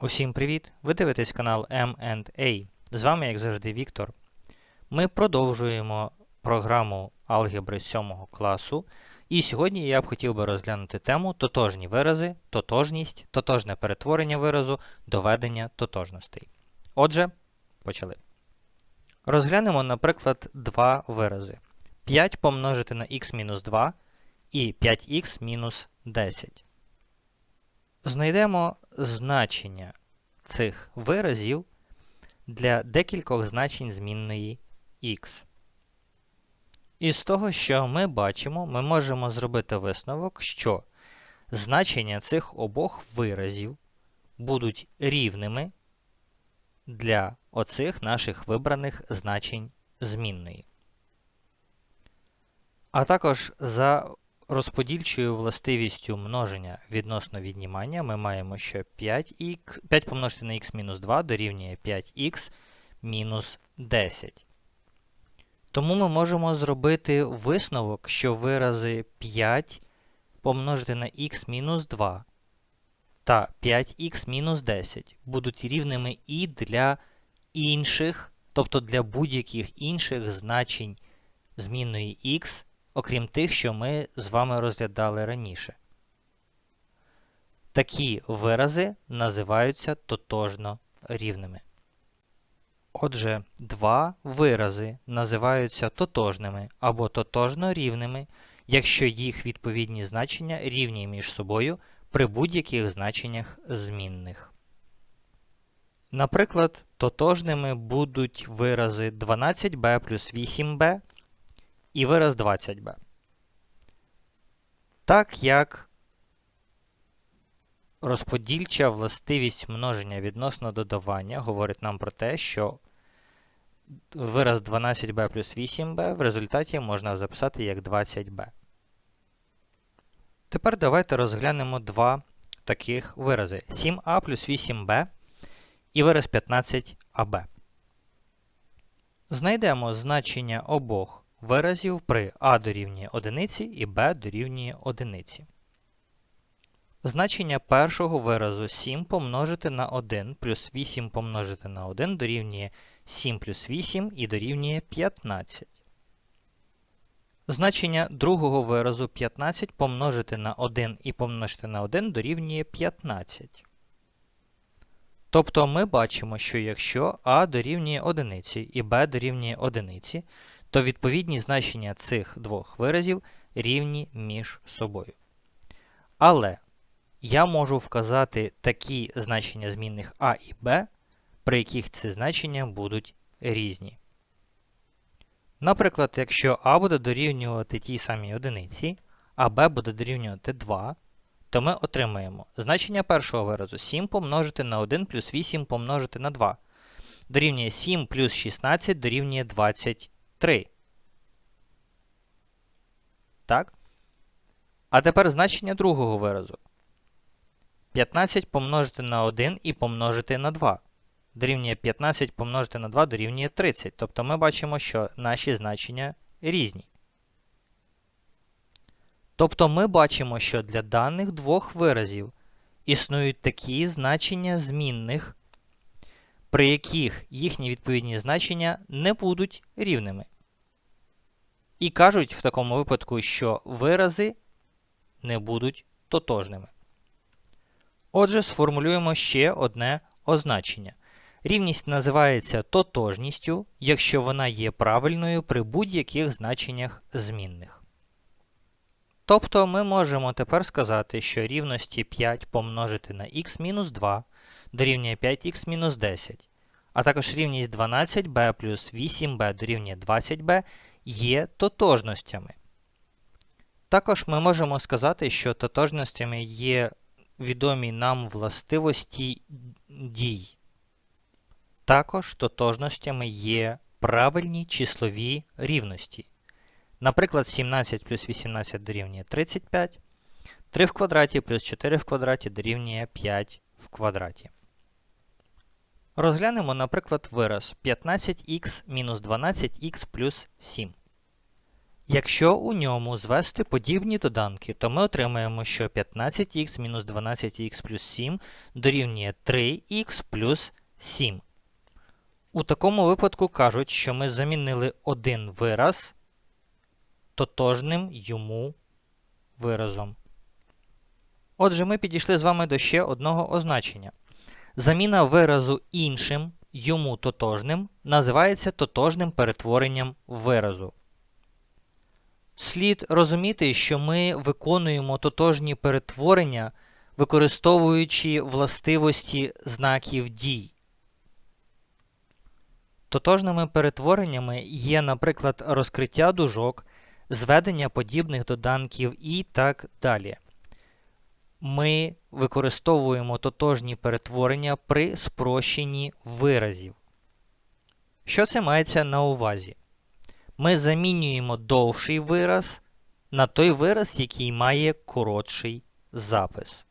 Усім привіт! Ви дивитесь канал M&A. З вами, як завжди, Віктор. Ми продовжуємо програму алгебри 7 класу. І сьогодні я б хотів би розглянути тему тотожні вирази, тотожність, тотожне перетворення виразу, доведення тотожностей. Отже, почали. Розглянемо, наприклад, два вирази. 5 помножити на х-2 і 5х-10. Знайдемо значення цих виразів для декількох значень змінної х. Із того, що ми бачимо, ми можемо зробити висновок, що значення цих обох виразів будуть рівними для оцих наших вибраних значень змінної. А також за розподільчою властивістю множення відносно віднімання ми маємо, що 5х, 5 помножити на х мінус 2 дорівнює 5х мінус 10. Тому ми можемо зробити висновок, що вирази 5 помножити на х мінус 2 та 5х мінус 10 будуть рівними і для інших, тобто для будь-яких інших значень змінної х, окрім тих, що ми з вами розглядали раніше. Такі вирази називаються тотожно рівними. Отже, два вирази називаються тотожними або тотожно рівними, якщо їх відповідні значення рівні між собою при будь-яких значеннях змінних. Наприклад, тотожними будуть вирази 12b плюс 8b і вираз 20b. Так як розподільча властивість множення відносно додавання говорить нам про те, що вираз 12b плюс 8b в результаті можна записати як 20b. Тепер давайте розглянемо два таких вирази: 7a плюс 8b і вираз 15ab. Знайдемо значення обох виразів при a дорівнює 1 і b дорівнює 1. Значення першого виразу 7 помножити на 1 плюс 8 помножити на 1 дорівнює 7 плюс 8 і дорівнює 15. Значення другого виразу 15 помножити на 1 і помножити на 1 дорівнює 15. Тобто ми бачимо, що якщо a дорівнює 1 і b дорівнює 1, то відповідні значення цих двох виразів рівні між собою. Але я можу вказати такі значення змінних a і b, при яких ці значення будуть різні. Наприклад, якщо a буде дорівнювати тій самій одиниці, а b буде дорівнювати 2, то ми отримаємо значення першого виразу 7 помножити на 1 плюс 8 помножити на 2. Дорівнює 7 плюс 16 дорівнює 23. Так? А тепер значення другого виразу. 15 помножити на 1 і помножити на 2. Дорівнює 15 помножити на 2 дорівнює 30. Тобто ми бачимо, що наші значення різні. Тобто ми бачимо, що для даних двох виразів існують такі значення змінних, при яких їхні відповідні значення не будуть рівними. І кажуть в такому випадку, що вирази не будуть тотожними. Отже, сформулюємо ще одне означення. Рівність називається тотожністю, якщо вона є правильною при будь-яких значеннях змінних. Тобто ми можемо тепер сказати, що рівності 5 помножити на х-2 дорівнює 5х мінус 10, а також рівність 12b плюс 8b дорівнює 20b є тотожностями. Також ми можемо сказати, що тотожностями є відомі нам властивості дій. Також тотожностями є правильні числові рівності. Наприклад, 17 плюс 18 дорівнює 35, 3 в квадраті плюс 4 в квадраті дорівнює 5 в квадраті. Розглянемо, наприклад, вираз 15х мінус 12х плюс 7. Якщо у ньому звести подібні доданки, то ми отримаємо, що 15х мінус 12х плюс 7 дорівнює 3х плюс 7. У такому випадку кажуть, що ми замінили один вираз тотожним йому виразом. Отже, ми підійшли з вами до ще одного означення. Заміна виразу іншим йому тотожним називається тотожним перетворенням виразу. Слід розуміти, що ми виконуємо тотожні перетворення, використовуючи властивості знаків дій. Тотожними перетвореннями є, наприклад, розкриття дужок, зведення подібних доданків і так далі. Ми використовуємо тотожні перетворення при спрощенні виразів. Що це мається на увазі? Ми замінюємо довший вираз на той вираз, який має коротший запис.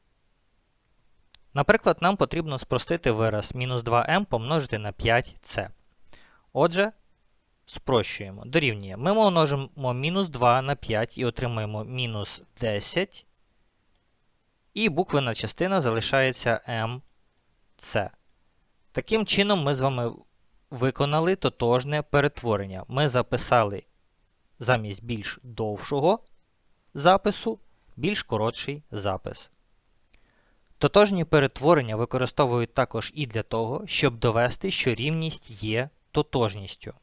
Наприклад, нам потрібно спростити вираз мінус 2m помножити на 5c. Отже, спрощуємо. Дорівнює. Ми множимо мінус 2 на 5 і отримаємо мінус 10. І буквена частина залишається mc. Таким чином, ми з вами виконали тотожне перетворення. Ми записали замість більш довшого запису більш коротший запис. Тотожні перетворення використовують також і для того, щоб довести, що рівність є тотожністю.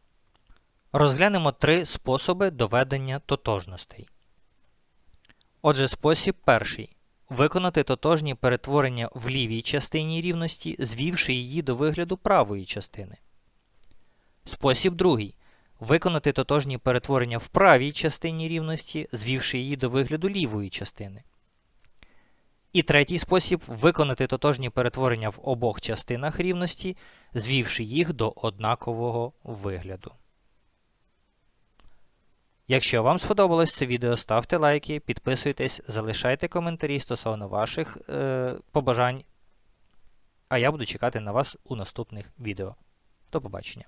Розглянемо три способи доведення тотожностей. Отже, спосіб перший. Виконати тотожні перетворення в лівій частині рівності, звівши її до вигляду правої частини. Спосіб другий. Виконати тотожні перетворення в правій частині рівності, звівши її до вигляду лівої частини. І третій спосіб виконати тотожні перетворення в обох частинах рівності, звівши їх до однакового вигляду. Якщо вам сподобалось це відео, ставте лайки, підписуйтесь, залишайте коментарі стосовно ваших е, побажань. А я буду чекати на вас у наступних відео. До побачення!